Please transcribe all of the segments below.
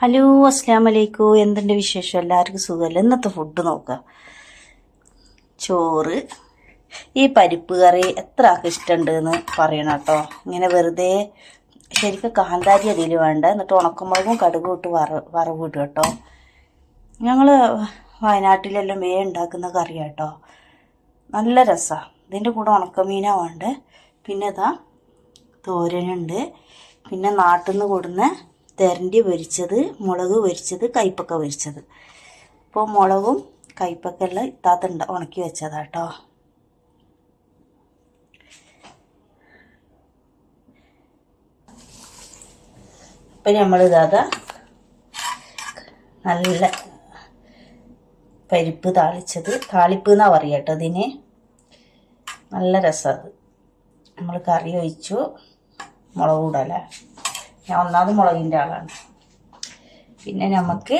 Hello അസ്സാം വലൈക്കോ എന്തുണ്ട് വിശേഷം? എല്ലാവർക്കും സുഖമല്ല? ഇന്നത്തെ ഫുഡ് നോക്കാം. ചോറ്. ഈ പരിപ്പ് കറി എത്ര ആൾക്ക് ഇഷ്ടമുണ്ടെന്ന് പറയണം കേട്ടോ. ഇങ്ങനെ വെറുതെ ശരിക്കും കാന്താരി അതിൽ വേണ്ട. എന്നിട്ട് ഉണക്കമുളകും കടുകും ഇട്ട് വറ വറവ് ഇടും കേട്ടോ. ഞങ്ങൾ വയനാട്ടിലെല്ലാം മേ ഉണ്ടാക്കുന്ന കറിയാണ് കേട്ടോ. നല്ല രസമാണ് ഇതിന്റെ കൂടെ ഉണക്കമീനാ വേണ്ടേ. പിന്നെ ഇതാ തോരനുണ്ട്. പിന്നെ നാട്ടിൽ നിന്ന് കൊടുന്ന തെരണ്ടി പൊരിച്ചത് മുളക് പൊരിച്ചത് കയ്പക്ക പൊരിച്ചത്. ഇപ്പോൾ മുളകും കയ്പക്കെല്ലാം ഇത്താത്ത ഉണക്കി വെച്ചതാട്ടോ ഇപ്പം നമ്മൾ ഇതാ നല്ല പരിപ്പ് താളിച്ചത്. താളിപ്പ് എന്നാ പറയുക കേട്ടോ നല്ല രസമാണ് നമ്മൾ കറി ഒഴിച്ചു മുളക് കൂടല്ലേ ഞാൻ ഒന്നാമത് മുളകിന്റെ ആളാണ്. പിന്നെ നമുക്ക്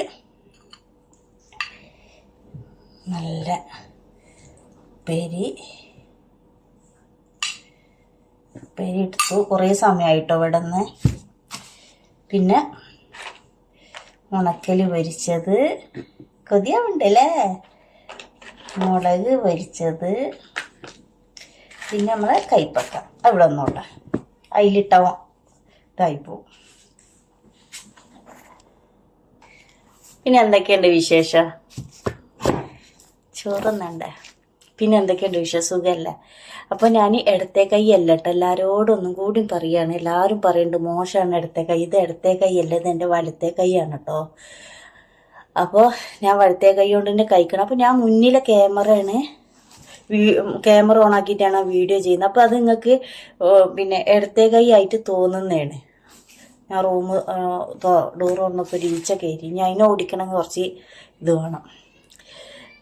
നല്ല പെരി പെരി എടുത്തു കുറേ സമയമായിട്ടോ ഇവിടെ നിന്ന് പിന്നെ ഉണക്കൽ പൊരിച്ചത് കൊതിയാവുണ്ടല്ലേ? മുളക് പൊരിച്ചത്. പിന്നെ നമ്മളെ കൈപ്പക്ക അവിടെ ഒന്നുമില്ല അതിലിട്ട ഇതായി പോവും പിന്നെ എന്തൊക്കെയുണ്ട് വിശേഷം? ചോറുന്നുണ്ട്. പിന്നെ എന്തൊക്കെയുണ്ട് വിശേഷം? സുഖമല്ല അപ്പോൾ ഞാൻ ഇടത്തെ കൈ അല്ല കേട്ടോ. എല്ലാവരോടും ഒന്നും കൂടി പറയാണ്. എല്ലാവരും പറയുന്നുണ്ട് മോശമാണ് ഇടത്തെ കൈ. ഇത് ഇടത്തെ കൈ അല്ല ഇത് എന്റെ വലത്തെ കൈയാണ് കേട്ടോ. അപ്പോൾ ഞാൻ വലത്തെ കൈ കൊണ്ട് തന്നെ കഴിക്കണം. അപ്പോൾ ഞാൻ മുന്നിലെ ക്യാമറയാണ് ക്യാമറ ഓൺ ആക്കിയിട്ടാണ് വീഡിയോ ചെയ്യുന്നത്. അപ്പോൾ അത് നിങ്ങൾക്ക് പിന്നെ ഇടത്തെ കൈ ആയിട്ട് തോന്നുന്നതാണ്. ഞാൻ റൂം ഡോർ തുറന്നപ്പോൾ ഒരു ഈച്ച കയറി ഞാൻ അതിനെ ഓടിക്കണമെങ്കിൽ കുറച്ച് ഇത് വേണം.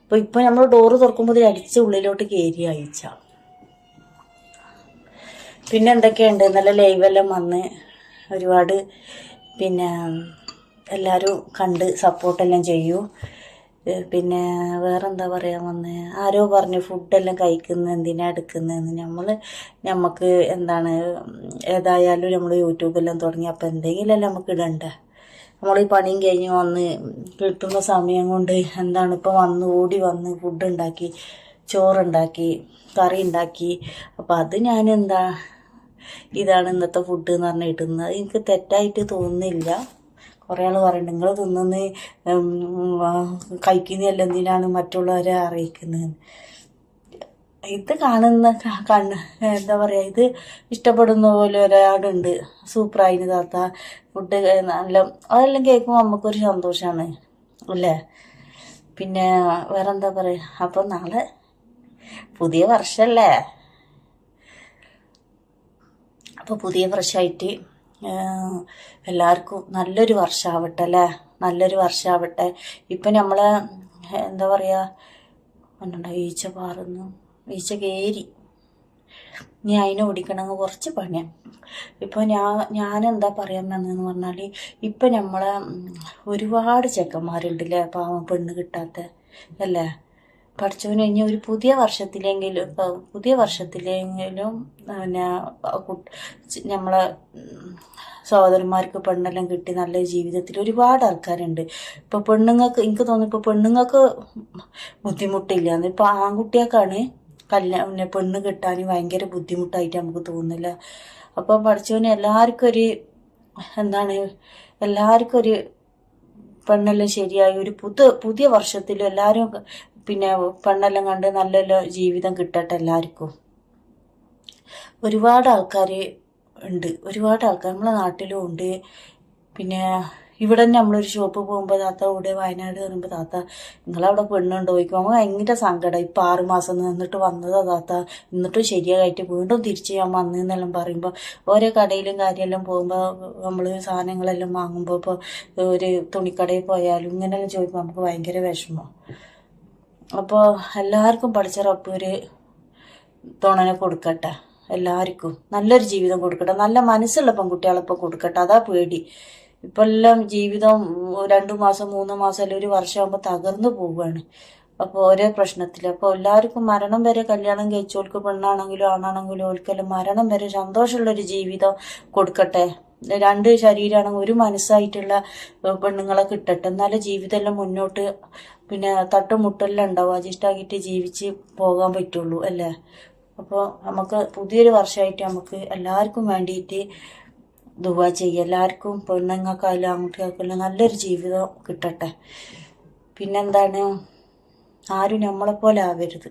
അപ്പോൾ ഇപ്പോൾ നമ്മൾ ഡോറ് തുറക്കുമ്പോൾ ഇത് അടിച്ച് ഉള്ളിലോട്ട് കയറി അയച്ച പിന്നെ എന്തൊക്കെയുണ്ട്? നല്ല ലൈവെല്ലാം വന്ന് ഒരുപാട് പിന്നെ എല്ലാവരും കണ്ട് സപ്പോർട്ടെല്ലാം ചെയ്യൂ. പിന്നെ വേറെന്താ പറയാൻ വന്നേ? ആരോ പറഞ്ഞു ഫുഡെല്ലാം കഴിക്കുന്നത് എന്തിനാ എടുക്കുന്നതെന്ന് നമ്മൾ നമുക്ക് എന്താണ് ഏതായാലും നമ്മൾ യൂട്യൂബെല്ലാം തുടങ്ങി. അപ്പോൾ എന്തെങ്കിലുമല്ല നമുക്ക് ഇടണ്ടേ? നമ്മൾ ഈ പണിയും കഴിഞ്ഞ് വന്ന് കിട്ടുന്ന സമയം കൊണ്ട് എന്താണ് ഇപ്പോൾ വന്ന് ഓടി വന്ന് ഫുഡ് ഉണ്ടാക്കി ചോറുണ്ടാക്കി കറി ഉണ്ടാക്കി. അപ്പോൾ അത് ഞാൻ എന്താ ഇതാണ് ഇന്നത്തെ ഫുഡ് എന്ന് പറഞ്ഞിട്ടുന്നത് എനിക്ക് തെറ്റായിട്ട് തോന്നുന്നില്ല. കുറേ ആൾ പറയുന്നുണ്ട് നിങ്ങൾ തിന്നുന്ന കഴിക്കുന്നതല്ല എന്തിനാണ് മറ്റുള്ളവരെ അറിയിക്കുന്നത് ഇത് കാണുന്ന കണ്ണ് എന്താ പറയുക ഇത് ഇഷ്ടപ്പെടുന്ന പോലെ ഒരാളുണ്ട് സൂപ്പറായിന് താത്ത. ഫുഡ് നല്ല അതെല്ലാം കേൾക്കുമ്പോൾ നമുക്കൊരു സന്തോഷമാണ് അല്ലേ? പിന്നെ വേറെന്താ പറയുക അപ്പം നാളെ പുതിയ വർഷമല്ലേ അപ്പോൾ പുതിയ വർഷമായിട്ട് എല്ലാവർക്കും നല്ലൊരു വർഷമാവട്ടെ അല്ലേ നല്ലൊരു വർഷമാവട്ടെ ഇപ്പം നമ്മളെ എന്താ പറയുക പറഞ്ഞിട്ടുണ്ടോ ഈച്ച പാറുന്നു. ഈച്ച കയറി ഇനി അതിനെ ഓടിക്കണമെങ്കിൽ കുറച്ച് പണിയാണ് ഇപ്പോൾ ഞാൻ ഞാൻ പറയാൻ വന്നതെന്ന് പറഞ്ഞാൽ ഇപ്പം നമ്മളെ ഒരുപാട് ചെക്കന്മാരുണ്ടല്ലേ പാവം പെണ്ണ് കിട്ടാത്ത അല്ലേ? പഠിച്ചവന് കഴിഞ്ഞ ഒരു പുതിയ വർഷത്തിലെങ്കിലും പുതിയ വർഷത്തിലെങ്കിലും പിന്നെ നമ്മളെ സഹോദരന്മാർക്ക് പെണ്ണെല്ലാം കിട്ടി നല്ല ജീവിതത്തിൽ ഒരുപാട് ആൾക്കാരുണ്ട്. ഇപ്പൊ പെണ്ണുങ്ങൾക്ക് എനിക്ക് തോന്നുന്നു ഇപ്പൊ പെണ്ണുങ്ങൾക്ക് ബുദ്ധിമുട്ടില്ല. ഇപ്പൊ ആൺകുട്ടികൾക്കാണ് കല്യാണം പിന്നെ പെണ്ണ് കിട്ടാൻ ഭയങ്കര ബുദ്ധിമുട്ടായിട്ട് നമുക്ക് തോന്നില്ല അപ്പോൾ പഠിച്ചവന് എല്ലാവർക്കും ഒരു എന്താണ് എല്ലാവർക്കും ഒരു പെണ്ണെല്ലാം ശരിയായി ഒരു പുതു പുതിയ വർഷത്തിൽ എല്ലാവരും പിന്നെ പെണ്ണെല്ലാം കണ്ട് നല്ല ജീവിതം കിട്ടട്ടെ എല്ലാവർക്കും. ഒരുപാട് ആൾക്കാർ ഉണ്ട്. ഒരുപാട് ആൾക്കാർ നമ്മളെ നാട്ടിലും ഉണ്ട്. പിന്നെ ഇവിടെ തന്നെ നമ്മളൊരു ഷോപ്പ് പോകുമ്പോൾ താത്ത ഇവിടെ വയനാട് പറയുമ്പോൾ താത്ത നിങ്ങളവിടെ പെണ്ണുണ്ടോ? ചോദിക്കും. നമുക്ക് ഭയങ്കര സങ്കടം. ഇപ്പം ആറ് മാസം നിന്നിട്ട് വന്നതാ താത്ത. എന്നിട്ടും ശരിയായിട്ട് വീണ്ടും തിരിച്ച് ഞാൻ വന്നു എന്നെല്ലാം പറയുമ്പോൾ ഓരോ കടയിലും കാര്യമെല്ലാം പോകുമ്പോൾ നമ്മൾ സാധനങ്ങളെല്ലാം വാങ്ങുമ്പോൾ ഇപ്പോൾ ഒരു തുണിക്കടയിൽ പോയാലും ഇങ്ങനെയെല്ലാം ചോദിക്കുമ്പോൾ നമുക്ക് ഭയങ്കര വിഷമം. അപ്പോൾ എല്ലാവർക്കും പഠിച്ച ഒരു തുണനെ കൊടുക്കട്ടെ. എല്ലാവർക്കും നല്ലൊരു ജീവിതം കൊടുക്കട്ടെ. നല്ല മനസ്സുള്ള പെൺകുട്ടികളെപ്പോൾ കൊടുക്കട്ടെ. അതാ പേടി. ഇപ്പം എല്ലാം ജീവിതം രണ്ടു മാസം മൂന്ന് മാസം അല്ലെങ്കിൽ ഒരു വർഷമാകുമ്പോൾ തകർന്നു പോവുകയാണ്. അപ്പോൾ ഓരോ പ്രശ്നത്തിൽ അപ്പോൾ എല്ലാവർക്കും മരണം വരെ കല്യാണം കഴിച്ചോൾക്ക് പെണ്ണാണെങ്കിലും ആണാണെങ്കിലും ഓൽക്കെല്ലാം മരണം വരെ സന്തോഷമുള്ളൊരു ജീവിതം കൊടുക്കട്ടെ. രണ്ട് ശരീരമാണെങ്കിൽ ഒരു മനസ്സായിട്ടുള്ള പെണ്ണുങ്ങളെ കിട്ടട്ടെ. എന്നാലേ ജീവിതമെല്ലാം മുന്നോട്ട് പിന്നെ തട്ടുമുട്ടെല്ലാം ഉണ്ടാവും അഡ്ജസ്റ്റാക്കിയിട്ട് ജീവിച്ച് പോകാൻ പറ്റുള്ളൂ അല്ലേ? അപ്പോൾ നമുക്ക് പുതിയൊരു വർഷമായിട്ട് നമുക്ക് എല്ലാവർക്കും വേണ്ടിയിട്ട് ദുവ ചെയ്യുക എല്ലാവർക്കും പെണ്ണുങ്ങൾക്കായാലും ആൺകുട്ടികൾക്കെല്ലാം നല്ലൊരു ജീവിതം കിട്ടട്ടെ. പിന്നെന്താണ്? ആരും നമ്മളെപ്പോലെ ആവരുത്.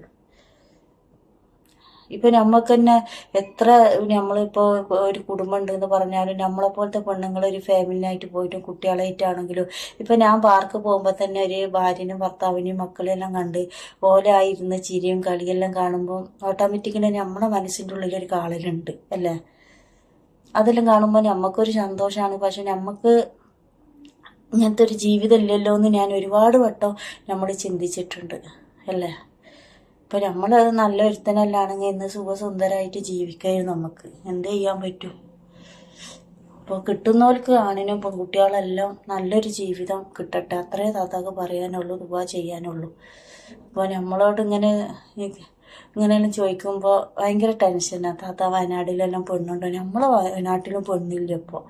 ഇപ്പൊ നമ്മക്ക് തന്നെ എത്ര നമ്മളിപ്പോ ഒരു കുടുംബം ഉണ്ടെന്ന് പറഞ്ഞാലും നമ്മളെ പോലത്തെ പെണ്ണുങ്ങൾ ഒരു ഫാമിലിനായിട്ട് പോയിട്ടും കുട്ടികളായിട്ടാണെങ്കിലും ഇപ്പൊ ഞാൻ പാർക്ക് പോകുമ്പോൾ തന്നെ ഒരു ഭാര്യനും ഭർത്താവിനെയും മക്കളെല്ലാം കണ്ട് ഓലായിരുന്ന ചിരിയും കളിയെല്ലാം കാണുമ്പോൾ ഓട്ടോമാറ്റിക്കലി നമ്മുടെ മനസ്സിന്റെ ഉള്ളിൽ ഒരു കാളലുണ്ട് അല്ലേ? അതെല്ലാം കാണുമ്പോൾ നമുക്കൊരു സന്തോഷമാണ് പക്ഷെ നമുക്ക് ഇങ്ങനത്തെ ഒരു ജീവിതം ഇല്ലല്ലോ എന്ന് ഞാൻ ഒരുപാട് വട്ടം നമ്മൾ ചിന്തിച്ചിട്ടുണ്ട് അല്ലേ? ഇപ്പൊ നമ്മൾ നല്ല ഒരുത്തനല്ലാണെങ്കിൽ ഇന്ന് സുഖസുന്ദരമായിട്ട് ജീവിക്കായിരുന്നു നമുക്ക്. എന്ത് ചെയ്യാൻ പറ്റും? അപ്പോൾ കിട്ടുന്നവർക്ക് ആണിനും പെൺകുട്ടികളെല്ലാം നല്ലൊരു ജീവിതം കിട്ടട്ടെ. അത്രേ താത്താക്ക് പറയാനുള്ളൂ ദുവാ ചെയ്യാനുള്ളൂ. അപ്പോൾ നമ്മളോട് ഇങ്ങനെ ഇങ്ങനെയെല്ലാം ചോദിക്കുമ്പോൾ ഭയങ്കര ടെൻഷനാണ് താത്ത വയനാട്ടിലെല്ലാം പെണ്ണുണ്ടോ? നമ്മളെ വയനാട്ടിലും പെണ്ണില്ല ഇപ്പോൾ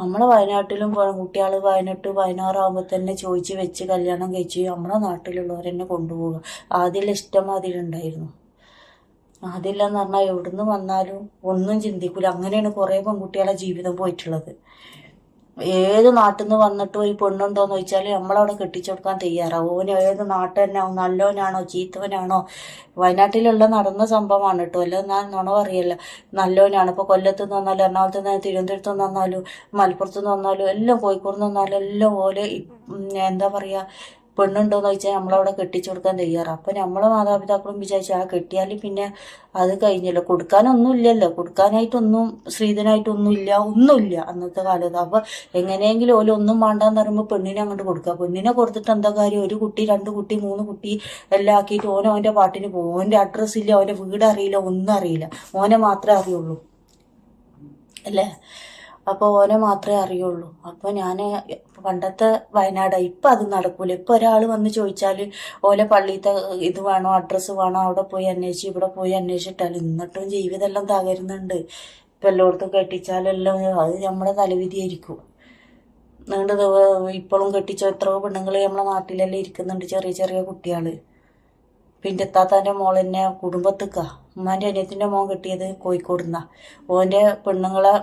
നമ്മളെ വയനാട്ടിലും കുട്ടികൾ പതിനെട്ട് പതിനാറാകുമ്പോൾ തന്നെ ചോദിച്ച് വെച്ച് കല്യാണം കഴിച്ച് നമ്മളെ നാട്ടിലുള്ളവരെന്നെ കൊണ്ടുപോവുക. ആദ്യം ഇഷ്ടമാതിരിണ്ടായിരുന്നു അതില്ലെന്ന് പറഞ്ഞാൽ എവിടുന്ന് വന്നാലും ഒന്നും ചിന്തിക്കൂല. അങ്ങനെയാണ് കുറേ പെൺകുട്ടികളെ ജീവിതം പോയിട്ടുള്ളത്. ഏത് നാട്ടിൽ നിന്ന് വന്നിട്ട് ഈ പെണ്ണുണ്ടോന്ന് ചോദിച്ചാൽ നമ്മളവിടെ കെട്ടിച്ചു കൊടുക്കാൻ തയ്യാറാവും ഓന് ഏത് നാട്ടിൽ തന്നെ നല്ലവനാണോ ചീത്തവനാണോ? വയനാട്ടിലുള്ള നടന്ന സംഭവമാണ് കേട്ടോ അല്ല ഞാൻ നുണ പറയല്ല. നല്ലവനാണ് ഇപ്പോൾ കൊല്ലത്ത് നിന്ന് വന്നാലും എറണാകുളത്ത് നിന്ന് തിരുവനന്തപുരത്ത് നിന്ന് വന്നാലും മലപ്പുറത്ത് നിന്ന് വന്നാലും എല്ലാം കോഴിക്കോട് നിന്ന് വന്നാലും എല്ലാം പോലെ എന്താ പറയുക പെണ്ണുണ്ടോന്ന് ചോദിച്ചാൽ നമ്മളവിടെ കെട്ടിച്ചു കൊടുക്കാൻ തയ്യാറാണ് അപ്പം നമ്മളെ മാതാപിതാക്കളും വിചാരിച്ചു ആ കെട്ടിയാൽ പിന്നെ അത് കഴിഞ്ഞല്ലോ. കൊടുക്കാനൊന്നും ഇല്ലല്ലോ. കൊടുക്കാനായിട്ടൊന്നും സ്ത്രീധനായിട്ടൊന്നും ഇല്ല. ഒന്നുമില്ല അന്നത്തെ കാലത്ത്. അപ്പൊ എങ്ങനെയെങ്കിലും ഓല ഒന്നും വേണ്ടാന്ന് പറയുമ്പോൾ പെണ്ണിനെ അങ്ങോട്ട് കൊടുക്കുക. പെണ്ണിനെ കൊടുത്തിട്ട് എന്താ കാര്യം? ഒരു കുട്ടി രണ്ട് കുട്ടി മൂന്ന് കുട്ടി എല്ലാം ആക്കിയിട്ട് ഓനെ അവന്റെ പാട്ടിന് പോകും ഓന്റെ അഡ്രസ്സ് ഇല്ല ഓന്റെ വീട് അറിയില്ല ഒന്നും അറിയില്ല. ഓനെ മാത്രമേ അറിയുള്ളൂ. അല്ലേ? അപ്പോൾ ഓനെ മാത്രമേ അറിയുള്ളൂ. അപ്പോൾ ഞാൻ പണ്ടത്തെ വയനാട് ഇപ്പം അത് നടക്കൂല. ഇപ്പം ഒരാൾ വന്ന് ചോദിച്ചാൽ ഓലെ പള്ളിത്തെ ഇത് വേണോ അഡ്രസ്സ് വേണോ അവിടെ പോയി അന്വേഷിച്ച് ഇവിടെ പോയി അന്വേഷിച്ചിട്ടാൽ എന്നിട്ടും ജീവിതമെല്ലാം തകരുന്നുണ്ട്. ഇപ്പം എല്ലായിടത്തും കെട്ടിച്ചാലെല്ലാം അത് നമ്മുടെ തലവിധിയായിരിക്കും. നീണ്ട ഇപ്പോഴും കെട്ടിച്ച എത്രയോ പെണ്ണുങ്ങൾ നമ്മളെ നാട്ടിലെല്ലാം ഇരിക്കുന്നുണ്ട് ചെറിയ ചെറിയ കുട്ടികൾ പിന്നെ എത്താത്തന്റെ മോൾ തന്നെ കുടുംബത്തേക്കാ. ഉമ്മാന്റെ അനിയത്തിന്റെ മോൻ കെട്ടിയത് കോഴിക്കോടുന്ന. ഓന്റെ പെണ്ണുങ്ങളെ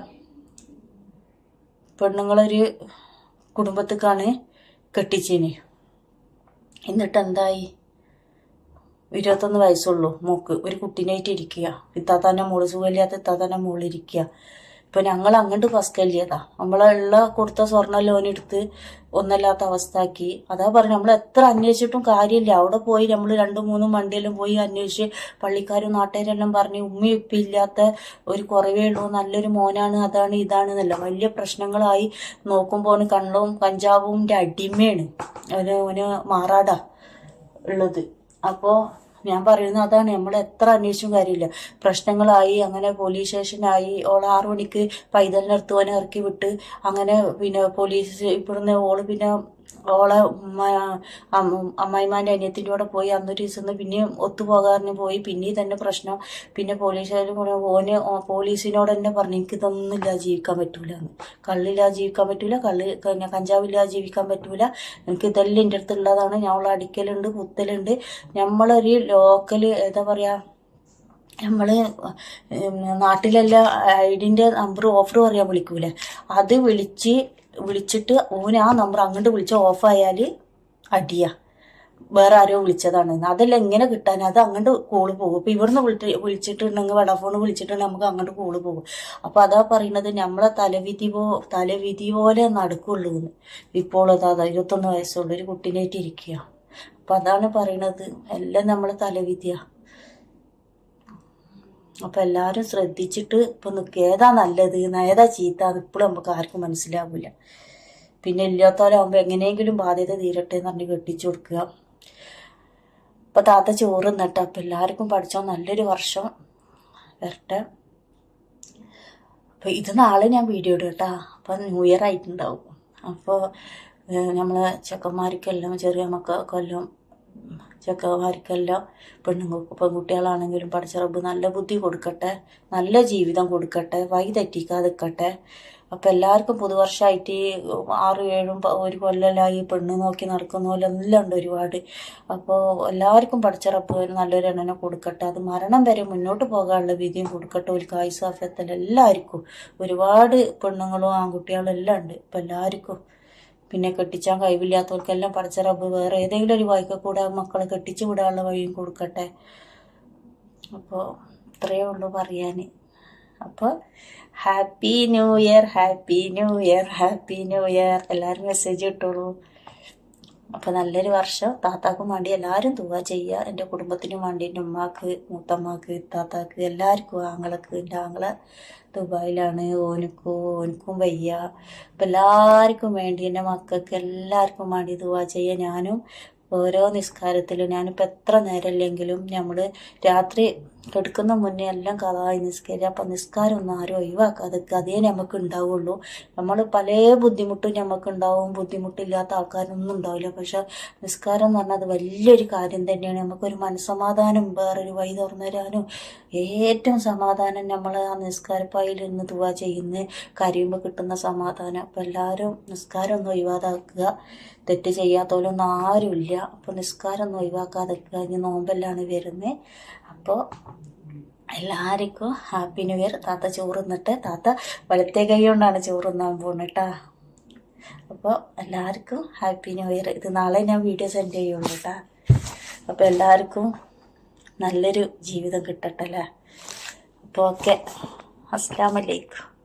പെണ്ണുങ്ങളൊരു കുടുംബത്തേക്കാണ് കെട്ടിച്ചീന്. എന്നിട്ട് എന്തായി ഇരുപത്തൊന്ന് വയസ്സുള്ളൂ മോക്ക്. ഒരു കുട്ടീനായിട്ട് ഇരിക്കുക ഇത്താത്താന്റെ മോൾ സുഖമില്ലാത്ത ഇത്താത്താന്റെ മോൾ ഇരിക്കുക ഇപ്പൊ ഞങ്ങൾ അങ്ങോട്ട് ഫസ്റ്റ് അല്ലിയതാ നമ്മളുള്ള കൊടുത്ത സ്വർണ ലോൺ എടുത്ത് ഒന്നല്ലാത്ത അവസ്ഥയാക്കി. അതാ പറഞ്ഞു നമ്മൾ എത്ര അന്വേഷിച്ചിട്ടും കാര്യമില്ല. അവിടെ പോയി നമ്മൾ രണ്ടും മൂന്നും വണ്ടിയെല്ലാം പോയി അന്വേഷിച്ച് പള്ളിക്കാരും നാട്ടുകാരെല്ലാം പറഞ്ഞ് ഉമ്മി ഉപ്പയും ഒരു കുറവേ ഉള്ളൂ നല്ലൊരു മോനാണ് അതാണ് ഇതാണ് എന്നല്ല. വലിയ പ്രശ്നങ്ങളായി നോക്കുമ്പോൾ ഓന് കണ്ണവും കഞ്ചാവിന്റെ അടിമയാണ്. അവന് അവന് മാറാടാ ഉള്ളത്. അപ്പോൾ ഞാൻ പറയുന്നത് അതാണ്. നമ്മൾ എത്ര അന്വേഷിച്ചും കാര്യമില്ല. പ്രശ്നങ്ങളായി അങ്ങനെ പോലീസ് സ്റ്റേഷനായി ഓൾ ആറു മണിക്ക് പൈതലിനടുത്ത് ഓനെ ഇറക്കി വിട്ട് അങ്ങനെ പിന്നെ പോലീസ് ഇവിടുന്ന് ഓൾ പിന്നെ ഓളെ അമ്മായിമാന്റെ അനിയത്തിന്റെ കൂടെ പോയി അന്നൊരു ദിവസം പിന്നെയും ഒത്തുപോകാറിന് പോയി. പിന്നെ തന്നെ പ്രശ്നം. പിന്നെ പോലീസുകാർ ഓന് പോലീസിനോട് തന്നെ പറഞ്ഞു എനിക്ക് ഇതൊന്നും ജീവിക്കാൻ പറ്റൂല. എന്ന് കള്ളില്ലാതെ ജീവിക്കാൻ പറ്റൂല. കള്ള് പിന്നെ കഞ്ചാവില്ലാതെ ജീവിക്കാൻ പറ്റൂല. എനിക്ക് ഇതെല്ലാം എന്റെ അടുത്ത് ഉള്ളതാണ്. അവളെ അടിക്കലുണ്ട് കുത്തലുണ്ട്. നമ്മളൊരു ലോക്കൽ എന്താ പറയുക നമ്മൾ നാട്ടിലെല്ലാം ഐഡിന്റെ നമ്പർ ഓഫർ പറയാൻ വിളിക്കൂലേ? അത് വിളിച്ച് വിളിച്ചിട്ട് ഓന് ആ നമ്പർ അങ്ങോട്ട് വിളിച്ച് ഓഫായാൽ അടിയാ. വേറെ ആരോ വിളിച്ചതാണ്. അതല്ല എങ്ങനെ കിട്ടാൻ അത് അങ്ങോട്ട് കോൾ പോകും. ഇപ്പൊ ഇവിടുന്ന് വിളിച്ച് വിളിച്ചിട്ടുണ്ടെങ്കിൽ വടഫോൺ വിളിച്ചിട്ടുണ്ടെങ്കിൽ നമുക്ക് അങ്ങോട്ട് കോൾ പോകും. അപ്പൊ അതാ പറയുന്നത് നമ്മളെ തലവിധി പോ തലവിധി പോലെ നടക്കുള്ളൂ എന്ന്. ഇപ്പോൾ അതാ ഇരുപത്തൊന്ന് വയസ്സുള്ള ഒരു കുട്ടീനായിട്ട് ഇരിക്കുക അപ്പൊ അതാണ് പറയണത് എല്ലാം നമ്മളെ തലവിധിയാ. അപ്പൊ എല്ലാരും ശ്രദ്ധിച്ചിട്ട് ഇപ്പൊ നിൽക്കുക ഏതാ നല്ലത്? ഏതാ ചീത്ത? അത് ഇപ്പോഴും നമുക്ക് ആർക്കും മനസ്സിലാവില്ല പിന്നെ ഇല്ലാത്തവരാകുമ്പോ എങ്ങനെയെങ്കിലും ബാധ്യത തീരട്ടെ എന്ന് പറഞ്ഞ് കെട്ടിച്ചു കൊടുക്കുക ഇപ്പൊ താത്ത ചോറ് നട്ട അപ്പൊ എല്ലാവർക്കും പഠിച്ചോ നല്ലൊരു വർഷം വരട്ടെ. അപ്പൊ ഇത് നാളെ ഞാൻ വീഡിയോ ഇടും കേട്ടാ. അപ്പൊ ന്യൂ ഇയർ ആയിട്ടുണ്ടാവും. അപ്പോൾ നമ്മളെ ചെക്കന്മാർക്കെല്ലാം ചെറിയ മക്കൾക്കെല്ലാം ചെക്കന്മാർക്കെല്ലാം പെണ്ണുങ്ങൾക്ക് പെൺകുട്ടികളാണെങ്കിലും പഠിച്ച റബ്ബ് നല്ല ബുദ്ധി കൊടുക്കട്ടെ നല്ല ജീവിതം കൊടുക്കട്ടെ വഴി തെറ്റിക്കാതിരിക്കട്ടെ. അപ്പം എല്ലാവർക്കും പുതുവർഷമായിട്ട് ആറും ഏഴും ഒരു കൊല്ലമായി പെണ്ണ് നോക്കി നടക്കുന്ന പോലെ എല്ലാം ഉണ്ട് ഒരുപാട്. അപ്പോൾ എല്ലാവർക്കും പഠിച്ചറപ്പ് നല്ലൊരു എണ്ണനെ കൊടുക്കട്ടെ. അത് മരണം വരെ മുന്നോട്ട് പോകാനുള്ള വിധിയും കൊടുക്കട്ടെ. ഒരു കായ്സാഫത്തിൽ എല്ലാവർക്കും ഒരുപാട് പെണ്ണുങ്ങളും ആൺകുട്ടികളും എല്ലാം ഉണ്ട്. ഇപ്പം എല്ലാവർക്കും പിന്നെ കെട്ടിച്ചാൻ കഴിവില്ലാത്തവർക്കെല്ലാം പഠിച്ച റബ്ബ് വേറെ ഏതെങ്കിലും ഒരു വഴിക്ക് കൂടെ മക്കളെ കെട്ടിച്ചു വിടാനുള്ള വഴിയും കൊടുക്കട്ടെ. അപ്പോൾ ഇത്രയേ ഉള്ളൂ പറയാൻ അപ്പോൾ happy new year happy new year happy new year. എല്ലാവരും മെസ്സേജ് ഇട്ടോളൂ. അപ്പോൾ നല്ലൊരു വർഷം. താത്താക്കും വേണ്ടി എല്ലാവരും തുക ചെയ്യുക എന്റെ കുടുംബത്തിനും വേണ്ടി എന്റെ ഉമ്മാക്ക് മൂത്തമ്മക്ക് താത്താക്ക് എല്ലാവർക്കും ആങ്ങളക്ക് എന്റെ ആങ്ങള ദുബായിലാണ്. ഓനുക്കും ഓനക്കും വയ്യ. അപ്പം എല്ലാവർക്കും വേണ്ടി എന്റെ മക്കൾക്ക് എല്ലാവർക്കും വേണ്ടി ദുവാ ചെയ്യുക ഞാനും ഓരോ നിസ്കാരത്തിലും ഞാനിപ്പോൾ എത്ര നേരമല്ലെങ്കിലും നമ്മൾ രാത്രി കെടുക്കുന്ന മുന്നേ എല്ലാം കഥായി നിസ്കരിക്കുക അപ്പം നിസ്കാരം ഒന്നും ആരും ഒഴിവാക്കാതെ അതേ നമുക്ക് ഉണ്ടാവുള്ളൂ നമ്മൾ പല ബുദ്ധിമുട്ടും നമുക്ക് ഉണ്ടാവും ബുദ്ധിമുട്ടില്ലാത്ത ആൾക്കാരൊന്നും ഉണ്ടാവില്ല. പക്ഷെ നിസ്കാരം എന്ന് പറഞ്ഞാൽ അത് വലിയൊരു കാര്യം തന്നെയാണ്. നമുക്കൊരു മനസ്സമാധാനം വേറൊരു വഴി തുറന്നു തരാനും ഏറ്റവും സമാധാനം നമ്മൾ ആ നിസ്കാരപ്പായിൽ നിന്ന് തുക ചെയ്യുന്ന കരയുമ്പോൾ കിട്ടുന്ന സമാധാനം. അപ്പം എല്ലാവരും നിസ്കാരം ഒന്ന് ഒഴിവാതാക്കുക. തെറ്റ് ചെയ്യാത്തവരൊന്നും ആരുമില്ല. അപ്പോൾ നിസ്കാരം ഒന്നും ഒഴിവാക്കാതെ ഇനി നോമ്പെല്ലാണ് വരുന്നത് അപ്പോൾ എല്ലാവർക്കും ഹാപ്പി ന്യൂ ഇയർ. താത്ത ചോറ് തിന്നിട്ട് താത്ത വലത്തെ കൈ കൊണ്ടാണ് ചോറ് തിന്നാൻ പോകുന്നത് കേട്ടോ അപ്പോൾ എല്ലാവർക്കും ഹാപ്പി ന്യൂ ഇയർ. ഇത് നാളെ ഞാൻ വീഡിയോ സെൻഡ് ചെയ്യുള്ളൂ കേട്ടോ അപ്പോൾ എല്ലാവർക്കും നല്ലൊരു ജീവിതം കിട്ടട്ടെ അല്ലേ? അപ്പോൾ ഓക്കെ. അസ്സാം വലൈക്കും